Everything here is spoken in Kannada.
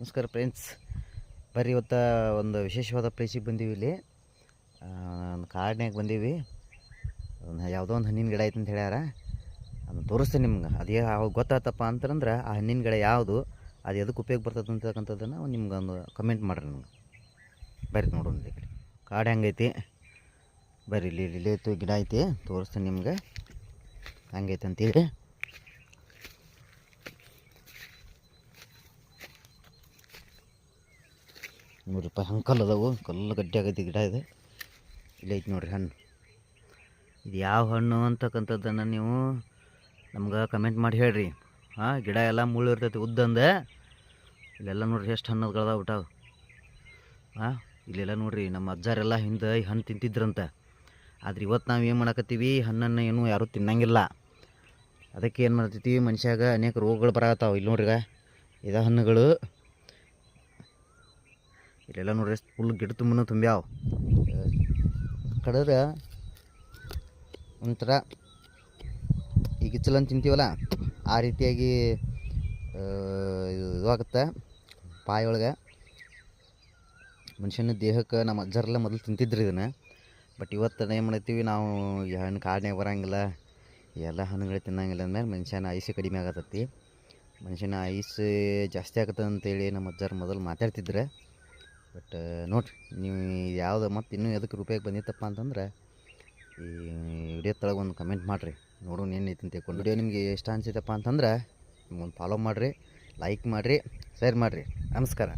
ನಮಸ್ಕಾರ ಫ್ರೆಂಡ್ಸ್. ಬರ್ರಿ ಇವತ್ತು ಒಂದು ವಿಶೇಷವಾದ ಪ್ಲೇಸಿಗೆ ಬಂದೀವಿ ಇಲ್ಲಿ. ಒಂದು ಕಾಡ್ನ್ಯಾಗ ಬಂದೀವಿ. ಒಂದು ಯಾವುದೋ ಒಂದು ಹಣ್ಣಿನ ಗಿಡ ಐತೆ ಅಂತ ಹೇಳ್ಯಾರ. ಅದನ್ನು ತೋರಿಸ್ತೀನಿ ನಿಮ್ಗೆ. ಅದೇ ಅವಾಗ ಗೊತ್ತಾತಪ್ಪ ಅಂತಂದ್ರೆ ಆ ಹಣ್ಣಿನ ಗಿಡ ಯಾವುದು, ಅದು ಎದಕ್ಕೆ ಉಪಯೋಗ ಬರ್ತದೆ ಅಂತಕ್ಕಂಥದ್ದನ್ನು ನಿಮ್ಗೆ ಒಂದು ಕಮೆಂಟ್ ಮಾಡ್ರಿ ನಿಮ್ಗೆ. ಬರ್ರಿ ನೋಡೋಣ ಈ ಕಡೆ. ಕಾಡು ಹೆಂಗೈತಿ ಬರ್ರಿ ಇಲ್ಲಿ ಇಲ್ಲಿ ಗಿಡ ಐತಿ. ತೋರಿಸ್ತೀನಿ ನಿಮ್ಗೆ. ಹಂಗೈತೆ ಅಂತೇಳಿ ನೂರು ರೂಪಾಯಿ ಹಂಗೆ ಕಲ್ಲು ಅದಾವು ಕಲ್ಲು ಗಡ್ಡೆ ಆಗೈತಿ, ಗಿಡ ಇದೆ. ಇಲ್ಲಿ ಐತಿ ನೋಡ್ರಿ ಹಣ್ಣು. ಇದು ಯಾವ ಹಣ್ಣು ಅಂತಕ್ಕಂಥದ್ದನ್ನು ನೀವು ನಮ್ಗೆ ಕಮೆಂಟ್ ಮಾಡಿ ಹೇಳ್ರಿ. ಹಾಂ, ಗಿಡ ಎಲ್ಲ ಮುಳ್ಳು ಇರ್ತೈತಿ ಉದ್ದಂದೆ ಇಲ್ಲೆಲ್ಲ ನೋಡ್ರಿ ಎಷ್ಟು ಹಣ್ಣುಗಳದಾವ ಬಿಟ್ಟಾವ ಹಾಂ, ಇಲ್ಲೆಲ್ಲ ನೋಡ್ರಿ ನಮ್ಮ ಅಜ್ಜಾರೆಲ್ಲ ಹಿಂದೆ ಈ ಹಣ್ಣು ತಿಂತಿದ್ರಂತ. ಆದ್ರೆ ಇವತ್ತು ನಾವು ಏನು ಮಾಡಕತ್ತೀವಿ? ಹಣ್ಣನ್ನು ಏನು ಯಾರೂ ತಿನ್ನಂಗಿಲ್ಲ. ಅದಕ್ಕೆ ಏನು ಮಾಡ್ತೈತಿ? ಮನುಷ್ಯಾಗ ಅನೇಕ ರೋಗಗಳು ಬರತ್ತಾವ ಇಲ್ಲಿ ನೋಡ್ರಿ ಇದ ಹಣ್ಣುಗಳು. ಇಲ್ಲೆಲ್ಲ ನೋಡ್ರಿ ಫುಲ್ ಗಿಡ ತುಂಬನೂ ತುಂಬ್ಯಾವ. ಕಡದ್ರೆ ಒಂಥರ ಈಗ ಗಿಚ್ಚಲನ್ನು ತಿಂತೀವಲ್ಲ, ಆ ರೀತಿಯಾಗಿ ಇದಾಗುತ್ತೆ ಬಾಯಿಯೊಳಗೆ ಮನುಷ್ಯನ ದೇಹಕ್ಕೆ ನಮ್ಮ ಅಜ್ಜರೆಲ್ಲ ಮೊದಲು ತಿಂತಿದ್ರು ಇದನ್ನು. ಬಟ್ ಇವತ್ತು ಏನು ಮಾಡ್ತೀವಿ ನಾವು, ಈ ಹಣ್ಣು ಕಾಡಿನಾಗ ಬರಂಗಿಲ್ಲ ಎಲ್ಲ ಹಣ್ಣುಗಳು ತಿನ್ನಂಗಿಲ್ಲ ಅಂದಮೇಲೆ ಮನುಷ್ಯನ ಐಸ್ ಕಡಿಮೆ ಆಗತ್ತತಿ ಮನುಷ್ಯನ ಐಸ್ ಜಾಸ್ತಿ ಆಗತ್ತೆ ಅಂತೇಳಿ ನಮ್ಮ ಅಜ್ಜರು ಮೊದಲು ಮಾತಾಡ್ತಿದ್ರೆ. ಬಟ್ ನೋಡಿರಿ, ನೀವು ಯಾವುದು ಮತ್ತು ಇನ್ನೂ ಎದಕ್ಕೆ ರೂಪಾಯಿಗೆ ಬಂದಿತ್ತಪ್ಪ ಅಂತಂದ್ರೆ, ಈ ವಿಡಿಯೋ ತಳಗೆ ಒಂದು ಕಮೆಂಟ್ ಮಾಡಿರಿ. ನೋಡೋಣ ಏನೈತೆ ಅಂತ ತಿಳ್ಕೊಂಡು ವಿಡಿಯೋ ನಿಮಗೆ ಇಷ್ಟ ಅನಿಸಿತಪ್ಪ ಅಂತಂದ್ರೆ, ನಿಮ್ಗೊಂದು ಫಾಲೋ ಮಾಡಿರಿ ಲೈಕ್ ಮಾಡಿರಿ ಶೇರ್ ಮಾಡಿರಿ. ನಮಸ್ಕಾರ.